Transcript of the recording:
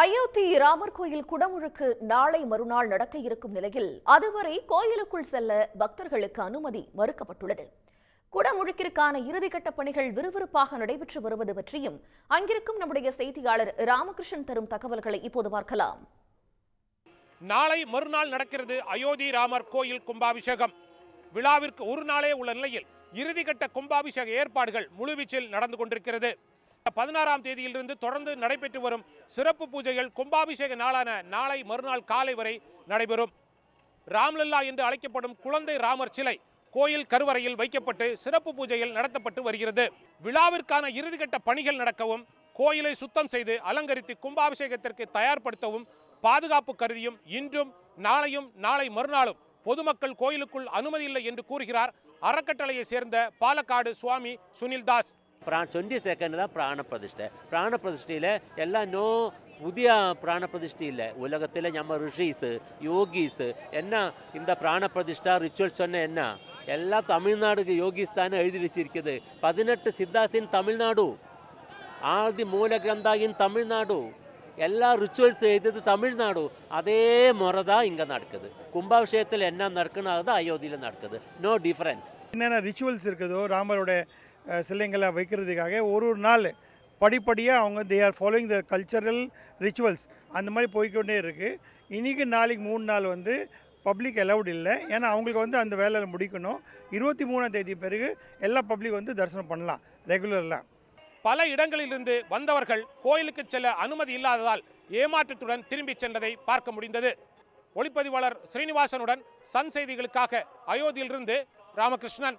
அயோத்தி ராமர் கோயில் குடமுழுக்கு நாளை மறுநாள் நடக்க இருக்கும் நிலையில் அதுவரை கோயிலுக்குள் செல்ல பக்தர்களுக்கு அனுமதி மறுக்கப்பட்டுள்ளது. குடமுழுக்கிற்கான இறுதிக்கட்ட பணிகள் விறுவிறுப்பாக நடைபெற்று வருவது பற்றியும் அங்கிருக்கும் நம்முடைய செய்தியாளர் ராமகிருஷ்ணன் தரும் தகவல்களை இப்போது பார்க்கலாம். நாளை மறுநாள் நடக்கிறது அயோத்தி ராமர் கோயில் கும்பாபிஷேகம். விழாவிற்கு ஒரு நாளே உள்ள நிலையில் இறுதிக்கட்ட கும்பாபிஷேக ஏற்பாடுகள் முழுவீச்சில் நடந்து கொண்டிருக்கிறது. பதினாறாம் தேதியிலிருந்து தொடர்ந்து நடைபெற்று வரும் சிறப்பு பூஜைகள் கும்பாபிஷேக நாளான நாளை மறுநாள் காலை வரை நடைபெறும். ராம்லல்லா என்று அழைக்கப்படும் குழந்தை ராமர் சிலை கோயில் கருவறையில் வைக்கப்பட்டு சிறப்பு பூஜைகள் நடத்தப்பட்டு வருகிறது. விழாவிற்கான இறுதிக்கட்ட பணிகள் நடக்கவும் கோயிலை சுத்தம் செய்து அலங்கரித்து கும்பாபிஷேகத்திற்கு தயார்படுத்தவும் பாதுகாப்பு கருதியும் இன்றும் நாளையும் நாளை மறுநாளும் பொதுமக்கள் கோயிலுக்குள் அனுமதி இல்லை என்று கூறுகிறார் அறக்கட்டளையை சேர்ந்த பாலக்காடு சுவாமி சுனில் தாஸ் പ്രാ ട്വൻറ്റി സെക്കൻഡ് தான் பிராண பிரதிஷ்டை பிராண பிரதிஷ்டையில் எல்லாம் நோ புதிய பிராண பிரதிஷ்டை இல்லை உலகத்தில் நம்ம ரிஷீஸு யோகிஸு என்ன இந்த பிராண பிரதிஷ்டா ரிச்சுவல்ஸ் சொன்ன என்ன எல்லாம் தமிழ்நாடுக்கு யோகிஸ் தானே எழுதி வச்சிருக்குது பதினெட்டு சித்தாசின் தமிழ்நாடு ஆதி மூல கிரந்தா இன் தமிழ்நாடு எல்லா ரிச்சுவல்ஸ் எழுதியது தமிழ்நாடு அதே முறை தான் இங்கே நடக்குது கும்பாபிஷேகத்தில் என்ன நடக்குன்னு அதுதான் அயோத்தியில் நடக்குது நோ டிஃப்ரெண்ட் என்னென்ன ரிச்சுவல்ஸ் இருக்குதோ ராமரோட அஹ், சிலைங்களை வைக்கிறதுக்காக ஒரு ஒரு நாள் படிப்படியாக அவங்க they are following the cultural rituals அந்த மாதிரி போய்க்கொண்டே இருக்குது இன்றைக்கி நாளைக்கு மூணு நாள் வந்து பப்ளிக் அலௌட் இல்லை. ஏன்னா அவங்களுக்கு வந்து அந்த வேலையில் முடிக்கணும். இருபத்தி மூணாம் தேதி பிறகு எல்லா பப்ளிக் வந்து தரிசனம் பண்ணலாம் ரெகுலரில் பல இடங்களிலிருந்து வந்தவர்கள் கோயிலுக்கு செல்ல அனுமதி இல்லாததால் ஏமாற்றத்துடன் திரும்பி சென்றதை பார்க்க முடிந்தது. ஒளிப்பதிவாளர் ஸ்ரீனிவாசனுடன் சன் செய்திகளுக்காக அயோத்தியிலிருந்து ராமகிருஷ்ணன்.